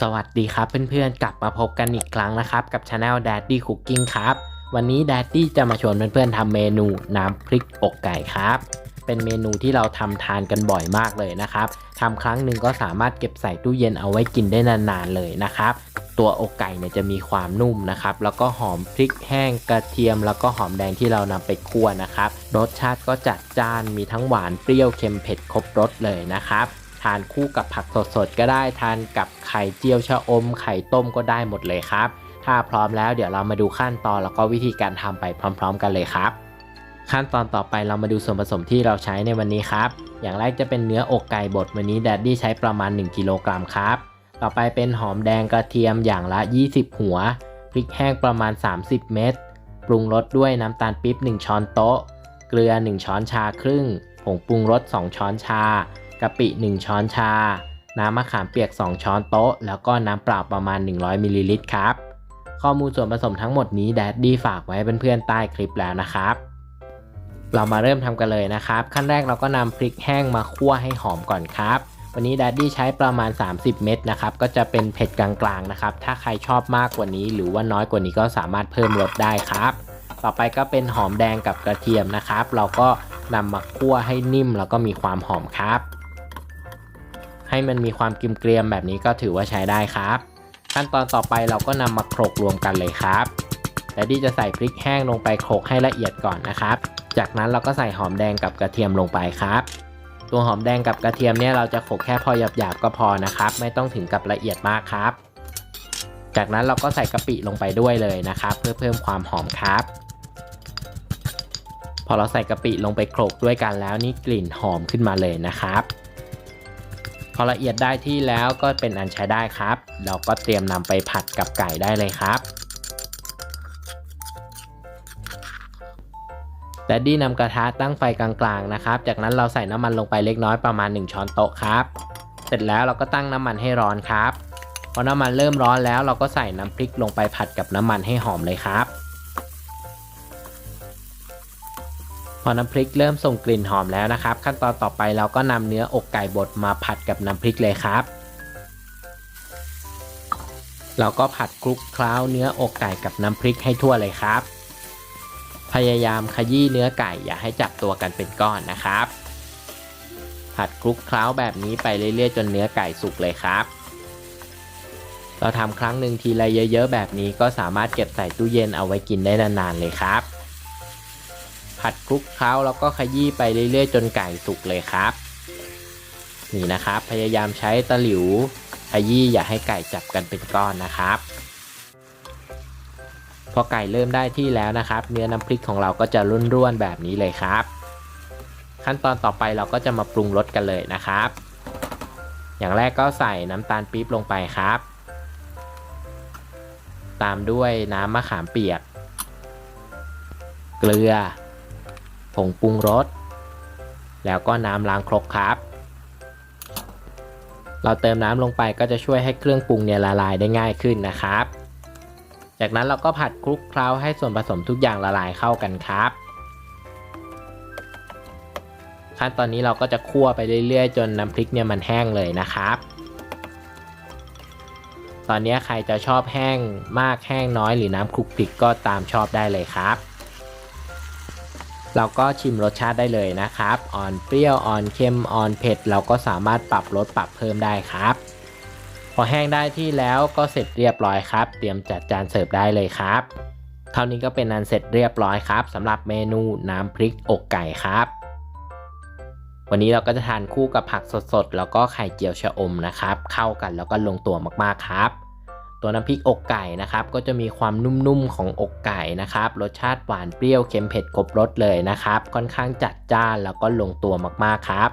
สวัสดีครับเพื่อนๆ กลับมาพบกันอีกครั้งนะครับ กับช anel Daddy Cooking ครับ วันนี้ Daddy จะมาชวนเพื่อนๆทำเมนูน้ำพริกอกไก่ครับ เป็นเมนูที่เราทำทานกันบ่อยมากเลยนะครับทำครั้งหนึ่งก็สามารถเก็บใส่ตู้เย็นเอาไว้กินได้นานๆเลยนะครับ ตัวอกไก่เนี่ยจะมีความนุ่มนะครับ แล้วก็หอมพริกแห้งกระเทียม แล้วก็หอมแดงที่เรานำไปคั่วนะครับ รสชาติก็จัดจ้านมีทั้งหวานเปรี้ยวเค็มเผ็ดครบรสเลยนะครับ ทานคู่กับผักสดๆก็ได้ทานกับไข่เจียวชะอม ไข่ต้มก็ได้หมดเลยครับ ถ้าพร้อมแล้วเดี๋ยวเรามาดูขั้นตอนแล้วก็วิธีการทำไปพร้อม ๆ กันเลยครับ ขั้นตอนต่อไปเรามาดูส่วนผสมที่เราใช้ในวันนี้ครับ อย่างแรกจะเป็นเนื้ออกไก่บดวันนี้แดดดี้ใช้ประมาณ 1กิโลกรัมครับ ต่อไปเป็นหอมแดงกระเทียมอย่างละ 20 หัวพริกแห้งประมาณ 30 เม็ดปรุงรสด้วยน้ำตาลปี๊บ1ช้อนโต๊ะ เกลือ 1 ช้อนชาครึ่ง ผงปรุงรส 2 ช้อนชา กะปิ 1 ช้อนชา น้ำมะขามเปียก 2 ช้อนโต๊ะ แล้วก็น้ำเปล่าประมาณ 100มิลลิลิตรครับ ข้อมูลส่วนผสมทั้งหมดนี้แดดดี้ฝากไว้เพื่อนๆใต้คลิปแล้วนะครับ เรามาเริ่มทำกันเลยนะครับ ขั้นแรกเราก็นำพริกแห้งมาคั่วให้หอมก่อนครับวันนี้ดัดดี้ใช้ประมาณ 30 เม็ดนะครับ ก็จะเป็นเผ็ดกลางๆนะครับ ถ้าใครชอบมากกว่านี้หรือว่าน้อยกว่านี้ก็สามารถเพิ่มรสได้ครับ ต่อไปก็เป็นหอมแดงกับกระเทียมนะครับ เราก็นำมาคั่วให้นิ่มแล้วก็มีความหอมครับ ให้มันมีความกริมเกรียมแบบนี้ก็ถือว่าใช้ได้ครับ ขั้นตอนต่อไปเราก็นำมาโขลกรวมกันเลยครับดัดดี้จะใส่พริกแห้งลงไปโขลกให้ละเอียดก่อนนะครับ จากนั้นเราก็ใส่หอมแดงกับกระเทียมลงไปครับ ตัวหอมแดงกับกระเทียมเนี่ยเราจะโขลกแค่พอหยาบๆก็พอนะครับ ไม่ต้องถึงกับละเอียดมากครับ จากนั้นเราก็ใส่กะปิลงไปด้วยเลยนะครับ เพื่อเพิ่มความหอมครับ พอเราใส่กะปิลงไปโขลกด้วยกันแล้วนี่กลิ่นหอมขึ้นมาเลยนะครับ พอละเอียดได้ที่แล้วก็เป็นอันใช้ได้ครับ เราก็เตรียมนำไปผัดกับไก่ได้เลยครับแดดดี้นำกระทะตั้งไฟกลางๆนะครับ จากนั้นเราใส่น้ำมันลงไปเล็กน้อยประมาณ 1 ช้อนโต๊ะครับ เสร็จแล้วเราก็ตั้งน้ำมันให้ร้อนครับ พอน้ำมันเริ่มร้อนแล้วเราก็ใส่น้ำพริกลงไปผัดกับน้ำมันให้หอมเลยครับ พอน้ำพริกเริ่มส่งกลิ่นหอมแล้วนะครับ ขั้นตอนต่อไปเราก็นำเนื้ออกไก่บดมาผัดกับน้ำพริกเลยครับ เราก็ผัดคลุกเคล้าเนื้ออกไก่กับน้ำพริกให้ทั่วเลยครับ พยายามขยี้เนื้อไก่อย่าให้จับตัวกันเป็นก้อนนะครับ ผัดคลุกเคล้าแบบนี้ไปเรื่อยๆ จนเนื้อไก่สุกเลยครับเราทำครั้งหนึ่งทีละเยอะ ๆ แบบนี้ก็สามารถเก็บใส่ตู้เย็นเอาไว้กินได้นานๆเลยครับ ผัดคลุกเคล้าแล้วก็ขยี้ไปเรื่อยๆ จนไก่สุกเลยครับ นี่นะครับ พยายามใช้ตะหลิวขยี้อย่าให้ไก่จับกันเป็นก้อนนะครับ พอไก่เริ่มได้ที่แล้วนะครับ เนื้อน้ำพริกของเราก็จะร่วนๆแบบนี้เลยครับ ขั้นตอนต่อไปเราก็จะมาปรุงรสกันเลยนะครับ อย่างแรกก็ใส่น้ำตาลปี๊บลงไปครับ ตามด้วยน้ำมะขามเปียก เกลือ ผงปรุงรส แล้วก็น้ำล้างครกครับ เราเติมน้ำลงไปก็จะช่วยให้เครื่องปรุงเนี่ยละลายได้ง่ายขึ้นนะครับ จากนั้นเราก็ผัดคลุกเคล้าให้ส่วนผสมทุกอย่างละลายเข้ากันครับ ขั้นตอนนี้เราก็จะคั่วไปเรื่อยๆ จนน้ำพริกเนี่ยมันแห้งเลยนะครับตอนนี้ใครจะชอบแห้งมากแห้งน้อยหรือน้ำคลุกคลิกก็ตามชอบได้เลยครับ เราก็ชิมรสชาติได้เลยนะครับอ่อนเปรี้ยวอ่อนเค็มอ่อนเผ็ด เราก็สามารถปรับรสปรับเพิ่มได้ครับ พอแห้งได้ที่แล้วก็เสร็จเรียบร้อยครับ เตรียมจัดจานเสิร์ฟได้เลยครับเท่านี้ก็เป็นอันเสร็จเรียบร้อยครับสำหรับเมนูน้ำพริกอกไก่ครับ วันนี้เราก็จะทานคู่กับผักสดๆ แล้วก็ไข่เจียวชะอมนะครับ เข้ากันแล้วก็ลงตัวมากๆครับ ตัวน้ำพริกอกไก่นะครับก็จะมีความนุ่มๆของอกไก่นะครับรสชาติหวานเปรี้ยวเค็มเผ็ดครบรสเลยนะครับ ค่อนข้างจัดจ้านแล้วก็ลงตัวมากๆครับ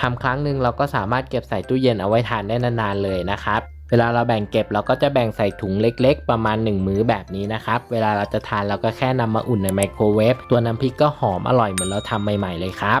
ทำครั้งหนึ่งเราก็สามารถเก็บใส่ตู้เย็นเอาไว้ทานได้นานๆเลยนะครับเวลาเราแบ่งเก็บเราก็จะแบ่งใส่ถุงเล็กๆ ประมาณ 1 มื้อแบบนี้นะครับ เวลาเราจะทานเราก็แค่นำมาอุ่นในไมโครเวฟตัวน้ำพริกก็หอมอร่อยเหมือนเราทำใหม่ๆเลยครับ